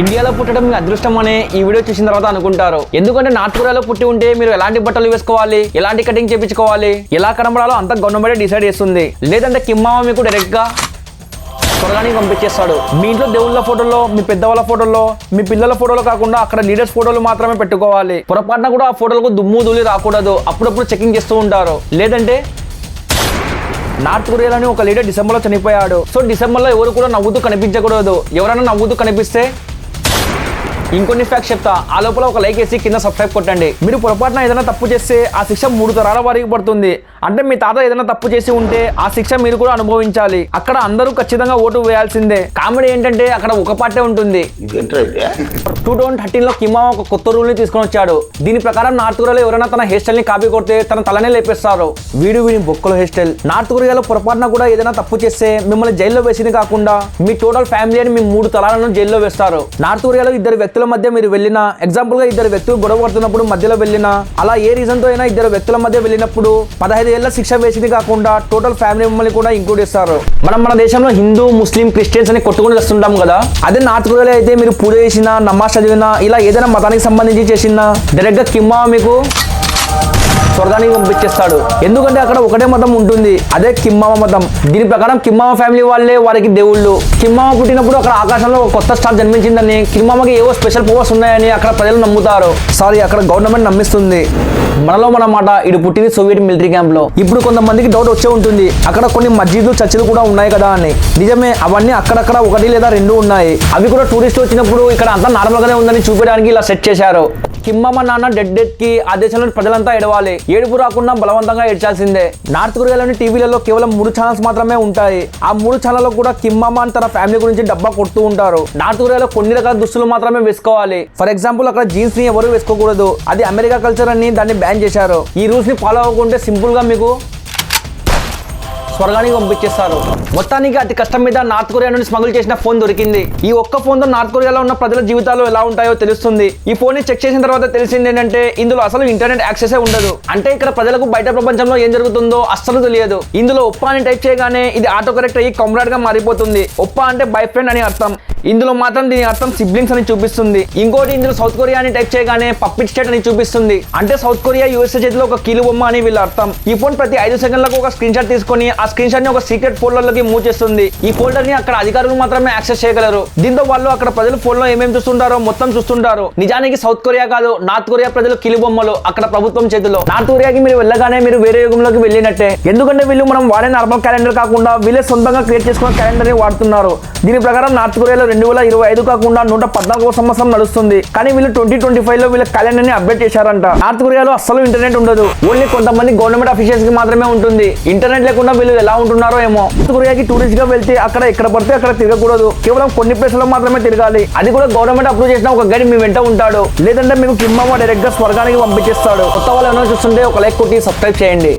ఇండియాలో పుట్టడం మీ అదృష్టం అని ఈ వీడియో చూసిన తర్వాత అనుకుంటారు. ఎందుకంటే నార్త్ కొరియాలో పుట్టి ఉంటే మీరు ఎలాంటి బట్టలు వేసుకోవాలి? ఎలాంటి కటింగ్ చేపించుకోవాలి? ఎలా కనబడాలో అంత గవర్నమెంట్ డిసైడ్ చేస్తుంది. లేదంటే కిమ్మామ మీకు డైరెక్ట్గా త్వరగానే పంపించేస్తాడు. మీ ఇంట్లో దేవుళ్ళ ఫోటోల్లో మీ పెద్దవాళ్ళ ఫోటోల్లో మీ పిల్లల ఫోటోలు కాకుండా అక్కడ లీడర్స్ ఫోటోలు మాత్రమే పెట్టుకోవాలి. పొరపాటున కూడా ఆ ఫోటోలకు దుమ్ము ధూళి రాకూడదు. అప్పుడప్పుడు చెకింగ్ చేస్తూ ఉంటారు. లేదంటే నార్త్ కొరియాలోని ఒక లీడర్ డిసెంబర్లో చనిపోయాడు. సో డిసెంబర్లో ఎవరు కూడా నవ్వుతూ కనిపించకూడదు. ఎవరైనా నవ్వుతూ కనిపిస్తే ఇంకొన్ని ఫ్యాక్ట్స్ చెప్తా. ఆ లోపల ఒక లైక్ వేసి కింద సబ్స్క్రైబ్ కొట్టండి. మీరు పొరపాటున ఏదైనా తప్పు చేస్తే ఆ శిక్ష మూడు తరాల వారికి పడుతుంది. అంటే మీ తాత ఏదైనా తప్పు చేసి ఉంటే ఆ శిక్ష మీరు కూడా అనుభవించాలి. అక్కడ అందరూ ఖచ్చితంగా ఓటు వేయాల్సిందే. కామెడీ ఏంటంటే అక్కడ ఒక పార్టీ ఉంటుంది. టూ థౌసండ్ థర్టీన్లో కిమ్మా ఒక కొత్త రూల్ని తీసుకొని వచ్చాడు. దీని ప్రకారం నార్త్ కొరియాలో ఎవరైనా తన హెయిర్ స్టైల్ని కాపీ కొడితే తన తలనే లేపేస్తారు. వీడు వీడి బొక్కల హెయిర్ స్టైల్ నార్త్ కొరియాలో పొరపాటున కూడా ఏదైనా తప్పు చేస్తే మిమ్మల్ని జైల్లో వేసింది కాకుండా మీ టోటల్ ఫ్యామిలీ అని మీ మూడు తలాలను జైల్లో వేస్తారు. నార్త్ కొరియాలో ఇద్దరు వ్యక్తుల మధ్య మీరు వెళ్ళినా ఎగ్జాంపుల్గా ఇద్దరు వ్యక్తులు గొడవ పడుతున్నప్పుడు మధ్యలో వెళ్ళినా అలా ఏ రీజన్తో అయినా ఇద్దరు వ్యక్తుల మధ్య వెళ్ళినప్పుడు పదహైదు ఏళ్ళ శిక్ష వేసింది కాకుండా టోటల్ ఫ్యామిలీ మిమ్మల్ని కూడా ఇంక్లూడ్ చేస్తారు. మనం మన దేశంలో హిందూ ముస్లిం క్రిస్టియన్స్ అని కొట్టుకుని వస్తుంటాం కదా అదే నార్త్ కొరియాలో అయితే మీరు పూజ చేసినా నమాజ్ చదివినా ఇలా ఏదైనా మతానికి సంబంధించి చేసినా డైరెక్ట్గా కిమ్మా మీకు స్వర్గానికి పంపించేస్తాడు. ఎందుకంటే అక్కడ ఒకటే మతం ఉంటుంది. అదే కిమ్మామ మతం. దీని ప్రకారం కిమ్మామ ఫ్యామిలీ వాళ్ళే వారికి దేవుళ్ళు. కిమ్మామ పుట్టినప్పుడు అక్కడ ఆకాశంలో ఒక కొత్త స్టార్ జన్మించిందని కిమ్మామకి ఏవో స్పెషల్ పవర్స్ ఉన్నాయని అక్కడ ప్రజలు నమ్ముతారు. సారీ అక్కడ గవర్నమెంట్ నమ్మిస్తుంది. మనలో మన మాట ఇటు పుట్టింది సోవియట్ మిలిటరీ క్యాంప్లో ఇప్పుడు కొంతమందికి డౌట్ వచ్చే ఉంటుంది. అక్కడ కొన్ని మస్జిద్లు చర్చిలు కూడా ఉన్నాయి కదా అని. నిజమే అవన్నీ అక్కడక్కడ ఒకటి లేదా రెండు ఉన్నాయి. అవి కూడా టూరిస్ట్ వచ్చినప్పుడు ఇక్కడ అంతా నార్మల్ గానే ఉందని చూపించడానికి ఇలా సెట్ చేశారు. కిమ్మమ్మ నాన్న డెడ్ డెడ్కి ఆ దేశంలో ప్రజలంతా ఎడవాలి. ఏడుపు రాకుండా బలవంతంగా ఏడ్చాల్సిందే. నార్త్ కొరియాలోని టీవీలలో కేవలం మూడు ఛానల్స్ మాత్రమే ఉంటాయి. ఆ మూడు ఛానల్లో కూడా కిమ్మమ్మ అని తన ఫ్యామిలీ గురించి డబ్బా కొడుతూ ఉంటారు. నార్త్ కొరియాలో కొన్ని రకాల దుస్తులు మాత్రమే వేసుకోవాలి. ఫర్ ఎగ్జాంపుల్ అక్కడ జీన్స్ని ఎవరు వేసుకోకూడదు. అది అమెరికా కల్చర్ అని దాన్ని బ్యాన్ చేశారు. ఈ రూల్స్ని ఫాలో అవ్వకుంటే సింపుల్గా మీకు త్వరగానే పంపించేస్తారు. మొత్తానికి అతి కష్టం మీద నార్త్ కొరియా నుండి స్మగుల్ చేసిన ఫోన్ దొరికింది. ఈ ఒక్క ఫోన్తో నార్త్ కొరియాలో ఉన్న ప్రజల జీవితాలు ఎలా ఉంటాయో తెలుస్తుంది. ఈ ఫోన్ని చెక్ చేసిన తర్వాత తెలిసింది ఏంటంటే ఇందులో అసలు ఇంటర్నెట్ యాక్సెస్ ఉండదు. అంటే ఇక్కడ ప్రజలకు బయట ప్రపంచంలో ఏం జరుగుతుందో అస్సలు తెలియదు. ఇందులో ఒప్ప అని టైప్ చేయగానే ఇది ఆటో కరెక్ట్ అయ్యి కమ్రాడ్గా మారిపోతుంది. ఒప్ప అంటే బై ఫ్రెండ్ అని అర్థం. ఇందులో మాత్రం దీని అర్థం సిబ్లింగ్స్ అని చూపిస్తుంది. ఇంకోటి ఇందులో సౌత్ కొరియా అని టైప్ చేయగానే పప్పిట్ స్టేట్ అని చూపిస్తుంది. అంటే సౌత్ కొరియా యూఎస్ఏ చేతిలో ఒక కీలు బొమ్మ అని వీళ్ళ అర్థం. ఈ ఫోన్ ప్రతి ఐదు సెకండ్లకు ఒక స్క్రీన్ షాట్ తీసుకొని ఆ స్క్రీన్ షాట్ని ఒక సీక్రెట్ ఫోల్డర్లోకి మూవ్ చేస్తుంది. ఈ ఫోల్డర్ని అక్కడ అధికారులు మాత్రమే యాక్సెస్ చేయగలరు. దీంతో వాళ్ళు అక్కడ ప్రజలు ఫోన్లో ఏమేమి చూస్తుంటారో మొత్తం చూస్తుంటారు. నిజానికి సౌత్ కొరియా కాదు నార్త్ కొరియా ప్రజలు కిలి బొమ్మలు అక్కడ ప్రభుత్వం చేతిలో. నార్త్ కొరియాకి మీరు వెళ్ళగానే మీరు వేరే యుగంలోకి వెళ్ళినట్టే. ఎందుకంటే వీళ్ళు మనం వాడే నార్మల్ క్యాలెండర్ కాకుండా వీళ్ళే సొంతంగా క్రియేట్ చేసుకున్న క్యాలెండర్ని వాడుతున్నారు. దీని ప్రకారం నార్త్ కొరియాలో రెండు వేల ఇరవై ఐదు కాకుండా నూట పద్నాలుగో సంవత్సరం నడుస్తుంది. కానీ వీళ్ళు ట్వంటీ ట్వంటీ ఫైవ్లో వీళ్ళ క్యాలెండర్ని అప్డేట్ చేశారంట. నార్త్ కొరియాలో అసలు ఇంటర్నెట్ ఉండదు. ఓన్లీ కొంతమంది గవర్నమెంట్ అఫీషియల్స్కి మాత్రమే ఉంటుంది. ఇంటర్నెట్ లేకుండా వీళ్ళు ఎలా ఉంటున్నారో ఏమో. కొరియాకి టూరిస్ట్గా వెళ్తే అక్కడ ఎక్కడ పడితే అక్కడ తిరగకూడదు. కేవలం కొన్ని ప్లేస్లలో మాత్రమే తిరగాలి. అది కూడా గవర్నమెంట్ అప్రూవ్ చేసిన ఒక గైడ్ మీ వెంట ఉంటాడు. లేదంటే మీకు కిమ్మ డైరెక్ట్గా స్వర్గానికి పంపించేస్తాడు. కొత్త వాళ్ళు ఏమైనా చూస్తుంటే ఒక లైక్ కొట్టి సబ్స్క్రైబ్ చేయండి.